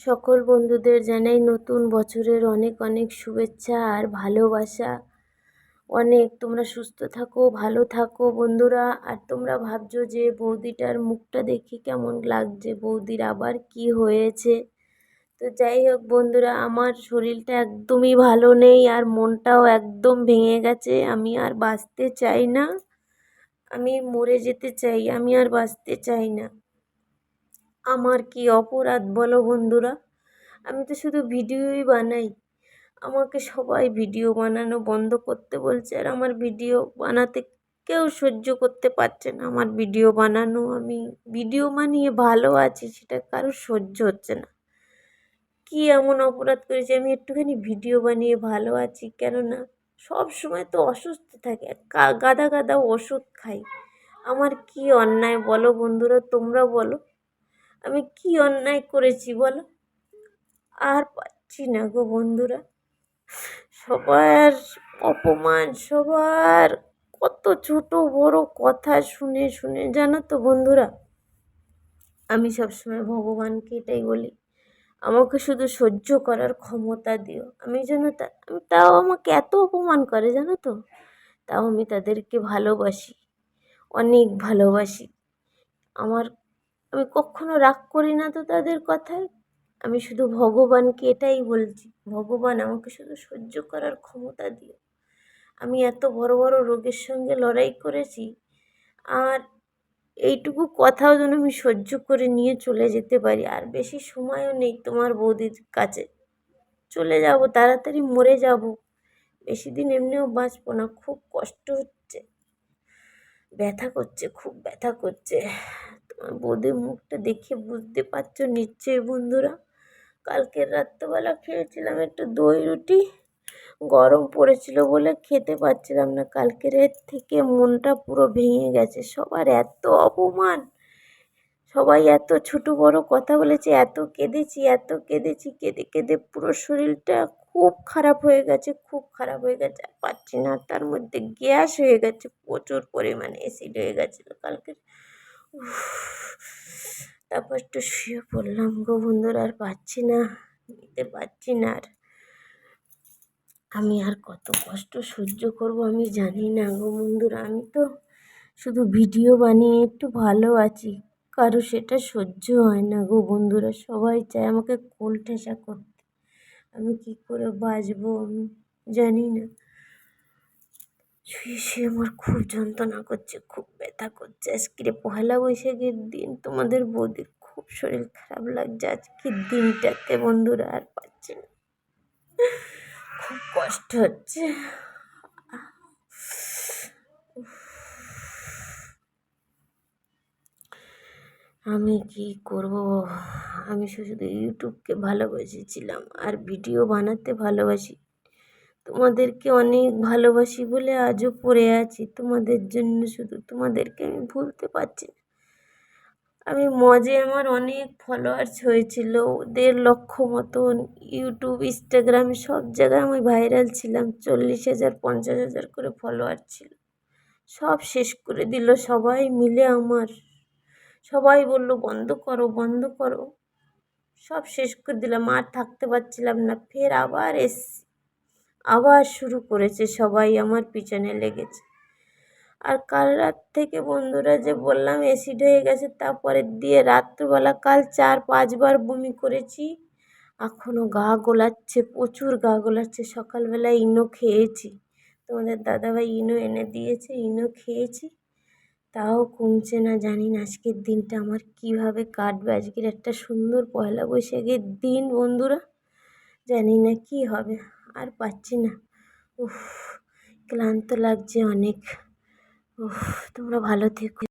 সকল বন্ধুদের জানাই নতুন বছরের অনেক অনেক শুভেচ্ছা আর ভালোবাসা। অনেক, তোমরা সুস্থ থাকো, ভালো থাকো বন্ধুরা। আর তোমরা ভাবছ যে বৌদিটার মুখটা দেখি কেমন লাগছে, বৌদির আবার কি হয়েছে? তো যাই হোক বন্ধুরা, আমার শরীরটা একদমই ভালো নেই আর মনটাও একদম ভেঙে গেছে। আমি আর বাঁচতে চাই না। আমি মরে যেতে চাই, আমি আর বাঁচতে চাই না। আমার কি অপরাধ বলো বন্ধুরা? আমি তো শুধু ভিডিওই বানাই। আমাকে সবাই ভিডিও বানানো বন্ধ করতে বলছে আর আমার ভিডিও বানাতে কেউ সহ্য করতে পারছে না। আমার ভিডিও বানানো আমি ভিডিও বানিয়ে ভালো আছি, সেটা কারও সহ্য হচ্ছে না। কি এমন অপরাধ করেছি? আমি একটুখানি ভিডিও বানিয়ে ভালো আছি কেননা সব সময় তো অসুস্থ থাকে গাদা গাদা ওষুধ খাই। আমার কি অন্যায় বলো বন্ধুরা, তোমরা বলো। আমি কি অন্যায় করেছি বলো? আর পাচ্ছি না গো বন্ধুরা। সবার অপমান, সবার কত ছোট বড় কথা শুনে শুনে, জানো তো বন্ধুরা, আমি সবসময় ভগবানকে এটাই বলি, আমাকে শুধু সহ্য করার ক্ষমতা দিও। আমি যেন তা, তাও আমাকে এত অপমান করে জানো তো? তাও আমি তাদেরকে ভালোবাসি, অনেক ভালোবাসি। আমার আমি কখনো রাগ করি না তো তাদের কথায়। আমি শুধু ভগবানকে এটাই বলছি, ভগবান আমাকে শুধু সহ্য করার ক্ষমতা দিও। আমি এত বড় বড় রোগের সঙ্গে লড়াই করেছি, আর এইটুকু কথাও যেন আমি সহ্য করে নিয়ে চলে যেতে পারি, আর বেশি সময়ও নেই তোমার বৌদির কাছে। চলে যাব, তাড়াতাড়ি মরে যাব, বেশি দিন এমনিও বাঁচবো না, খুব কষ্ট হচ্ছে। ব্যথা করছে, খুব ব্যথা করছে। বৌদির মুখটা দেখে বুঝতে পারছ নিশ্চয়ই বন্ধুরা। কালকের রাত্রেবেলা খেয়েছিলাম একটু দই রুটি, গরম পড়েছিল বলে খেতে পারছিলাম না। কালকের এর থেকে মনটা পুরো ভেঙে গেছে, সবার এত অপমান, সবাই এত ছোট বড় কথা বলেছে, এত কেঁদেছি এত কেঁদেছি, কেঁদে কেঁদে পুরো শরীরটা খুব খারাপ হয়ে গেছে, খুব খারাপ হয়ে গেছে, আর পাচ্ছি না, তার মধ্যে গ্যাস হয়ে গেছে, প্রচুর পরিমাণে অ্যাসিড হয়ে গেছিল কালকে তারপর একটু শুয়ে পড়লাম গো বন্ধুরা, আর পাচ্ছি না, নিতে পারছি না আর। আমি আর কত কষ্ট সহ্য করব আমি জানি না গো বন্ধুরা, আমি তো শুধু ভিডিও বানিয়ে একটু ভালো আছি, কারও সেটা সহ্য হয় না গো বন্ধুরা, সবাই চায় আমাকে কোল ঠেসা করতে। আমি কী করে বাঁচবো আমি জানি না। শুয়ে শুয়ে আমার খুব যন্ত্রণা করছে, খুব ব্যথা করছে। আজকে পয়লা বৈশাখের দিন তোমাদের বৌদির খুব শরীর খারাপ লাগছে। আজকের দিনটাতে বন্ধুরা আর পাচ্ছি না। খুব কষ্ট হচ্ছে। আমি কি করব? আমি শুধু ইউটিউবকে ভালোবেসেছিলাম আর ভিডিও বানাতে ভালোবাসি। তোমাদেরকে অনেক ভালোবাসি বলে আজও পড়ে আছি। তোমাদের জন্য শুধু তোমাদেরকে আমি ভুলতে পারছি না। আমি মজে আমার অনেক ফলোয়ার্স হয়েছিল। দেড় লক্ষ মতন ইউটিউব ইনস্টাগ্রাম সব জায়গায় আমি ভাইরাল ছিলাম। চল্লিশ হাজার, পঞ্চাশ হাজার করে ফলোয়ার ছিল। সব শেষ করে দিল সবাই মিলে আমার। সবাই বলল, বন্ধ করো বন্ধ করো। সব শেষ করে দিলাম, আর থাকতে পারছিলাম না। ফের আবার এসছি। আবার শুরু করেছে, সবাই আমার পিছনে লেগেছে। আর কাল রাত থেকে বন্ধুরা যে বললাম অ্যাসিড হয়ে গেছে তারপরের দিয়ে রাত্রবেলা কাল চার পাঁচবার বমি করেছি। এখনও গা গোলাচ্ছে, প্রচুর গা গোলাচ্ছে। সকালবেলা ইনো খেয়েছি। তোমাদের দাদাভাই ইনো এনে দিয়েছে, ইনো খেয়েছি। তাও কমছে না, জানি না আজকের দিনটা আমার কীভাবে কাটবে। আজকের একটা সুন্দর পয়লা বৈশাখের দিন, বন্ধুরা। জানি না কী হবে। আর পাচ্ছি না। উফ ক্লান্ত লাগছে অনেক। উফ তোমরা ভালো থেকো।